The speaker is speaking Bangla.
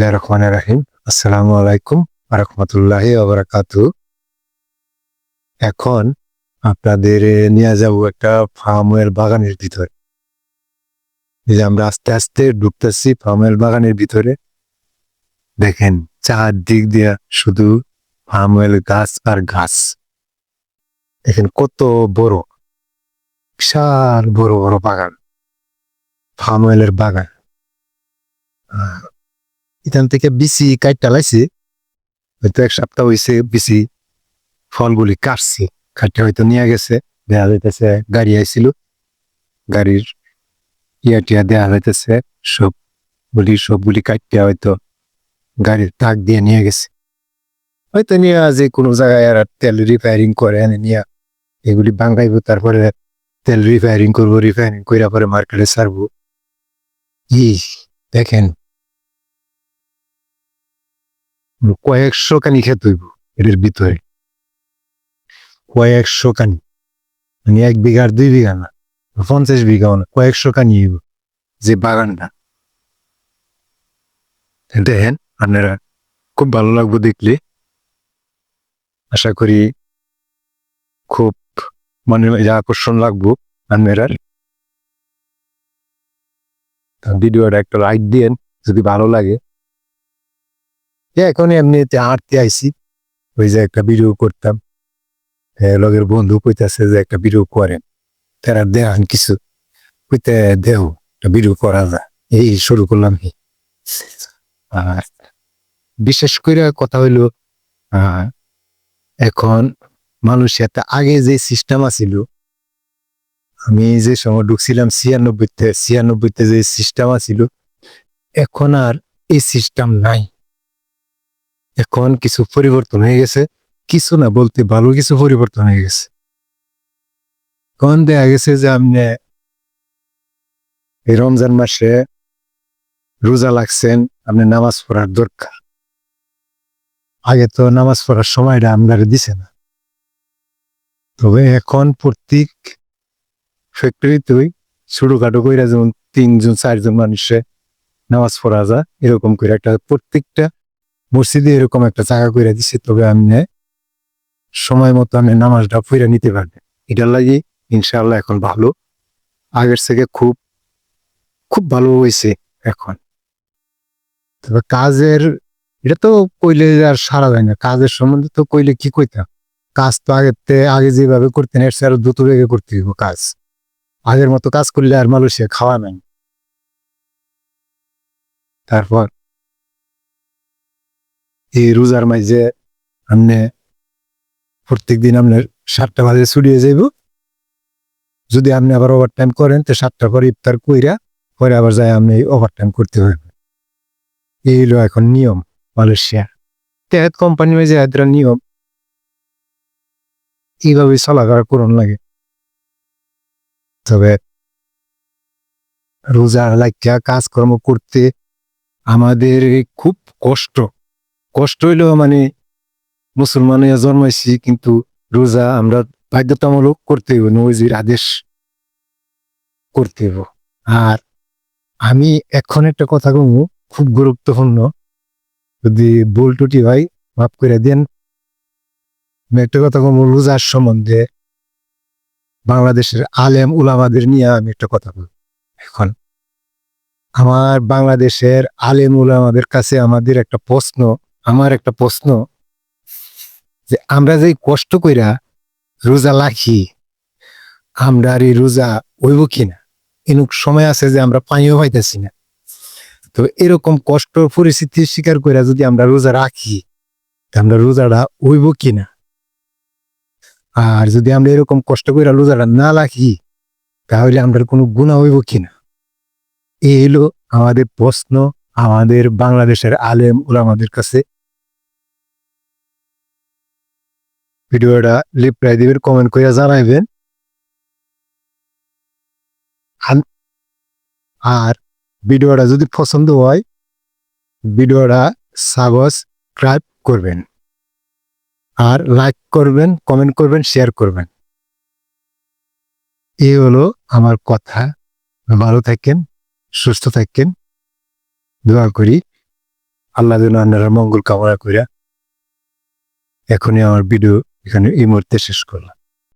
বিসমিল্লাহির রহমানির রহিম। আসসালামু আলাইকুম এখন আপনাদের নিয়ে যাব একটা ফার্মের বাগানের ভিতরে। যে আমরা আস্তে আস্তে ঢুকতেছি বাগানের ভিতরে। দেখেন চারদিক দিয়ে শুধু ফার্মের গাছ আর গাছ। দেখেন কত বড়, বিশাল বড় বড় বাগান। ফার্মেলের বাগান। এখান থেকে বিসি কাটটা লাইছি, হয়তো এক সপ্তাহ হয়েছে বিসি ফলগুলি কাটছি। কাটতে হয়তো নিয়ে গেছে দেখা যাইতেছে, গাড়ি আইছিল, গাড়ির ইয়া টিয়া দেওয়া যাইতেছে, সবগুলি সবগুলি কাটতে হয়তো গাড়ির তাক দিয়ে নিয়ে গেছে। হয়তো নিয়ে যে কোনো জায়গায় আর তেল রিপেয়ারিং করে, এনে নিয়ে এগুলি বাঙ্গাইবো তারপরে তেল রিপেয়ারিং করব রিপেয়ারিং করে পরে মার্কেটে সারবো ই দেখেন কয়েকশো কানি খেতে হইব এর ভিতরে। কয়েকশো কানি। মানে এক বিঘা আর দুই বিঘা না, পঞ্চাশ বিঘাও না কয়েকশো কানি হইব, যে বাগানটা। দেখেন, আপনারা খুব ভালো লাগবো দেখলে। আশা করি খুব মনে আকর্ষণ লাগবো আপনারা। ভিডিওটা একটা লাইক দিয়েন, যদি ভালো লাগে। এখন এমনিতে আঁটতে আইছি, ওই যে একটা ভিডিও করতাম। লগের বন্ধু কইতাছে যে একটা ভিডিও করেন, তারা দেখান কিছু, কইতে দেও, একটা ভিডিও করা যায়। এই শুরু করলাম আর বিশেষ করে কথা হইল এখন মানুষ এত আগে যে সিস্টেম আছিল, আমি যে সময় ঢুকছিলাম ছিয়ানব্বইতে ছিয়ানব্বইতে যে সিস্টেম আছিল, এখন আর এই সিস্টেম নাই। এখন কিছু পরিবর্তন হয়ে গেছে। কিছু না বলতে ভালো, কিছু পরিবর্তন হয়ে গেছে। এখন দেখা গেছে যে আপনি এই রমজান মাসে রোজা লাগছেন আপনি নামাজ পড়ার দরকার। আগে তো নামাজ পড়ার সময়টা আপনারা দিছে না। তবে এখন প্রত্যেক ফ্যাক্টরিতেই ছোটখাটো কইরা যেমন তিনজন, চারজন মানুষে নামাজ পড়া যায়, এরকম করে একটা প্রত্যেকটা মসজিদে এরকম একটা জায়গা করে দিছে, তবে আপনি সময় মতো আমি নামাজটা পড়ে নিতে পারবে। এটার লাগি ইনশাআল্লাহ এখন ভালো। আগের থেকে খুব খুব ভালো হয়েছে এখন। তবে কাজের, এটা তো কইলে আর সারা যায় না। কাজের সম্বন্ধে তো কইলে কি কইতাম? কাজ তো আগের আগে যেভাবে করতেন, এর আরও দ্রুত বেগে করতে হইব কাজ। আগের মতো কাজ করলে আর মানুষে খাওয়া নাই। তারপর এই রোজার মাঝে আপনি প্রত্যেকদিন আপনার সাতটা বাজে ছুটিয়ে যাইব। যদি আপনি আবার ওভার টাইম করেন, তো সাতটা পরে ইফতার কইরা, পরে আবার যায় আপনি ওভার টাইম করতে হবে এই হলো এখন নিয়ম মালয়েশিয়া। তেহাত কোম্পানি মাঝে এদের নিয়ম, এইভাবে চলাফেরা করুন লাগে। তবে রোজা লাগিয়া কাজকর্ম করতে আমাদের খুব কষ্ট। কষ্ট হইলেও মানে মুসলমান হইয়া জন্মাইছি, কিন্তু রোজা আমরা বাধ্যতামূলক করতে হইব, নবীজির আদেশ করতে হইব। আর আমি এখন একটা কথা কমু খুব গুরুত্বপূর্ণ। যদি ভুল টুটি ভাই মাফ করে দেন। একটা কথা কমু রোজার সম্বন্ধে বাংলাদেশের আলেম উলামাদের নিয়ে আমি একটা কথা বলব এখন আমার বাংলাদেশের আলেম উলামাদের কাছে আমাদের একটা প্রশ্ন আমার একটা প্রশ্ন যে আমরা যে কষ্ট কইরা রোজা লাখি আমরা আর এই রোজা হইব কিনা? এনুক সময় আছে যে আমরা পানিও পাইতেছি না। তো এরকম কষ্ট পরিস্থিতি স্বীকার কইরা যদি আমরা রোজা রাখি আমরা রোজাটা হইব কিনা? আর যদি আমরা এরকম কষ্ট কইরা রোজাটা না রাখি, তাহলে আমরা কোনো গুণা হইব কিনা? এই হলো আমাদের প্রশ্ন। আমাদের বাংলাদেশের আলেম ওলামাদের কাছে ভিডিওটা লিপ্রাই দিবেন কমেন্ট করে জানাইবেন। আর ভিডিওটা যদি পছন্দ হয়, ভিডিওটা সাবস্ক্রাইব করবেন। আর লাইক করবেন কমেন্ট করবেন শেয়ার করবেন। এই হলো আমার কথা। ভালো থাকেন, সুস্থ থাকেন। দোয়া করি। আল্লাহ যেন আপনারা মঙ্গল কামনা করিয়া এখনই আমার ভিডিও এখানে এই মুহূর্তে শেষ করলাম।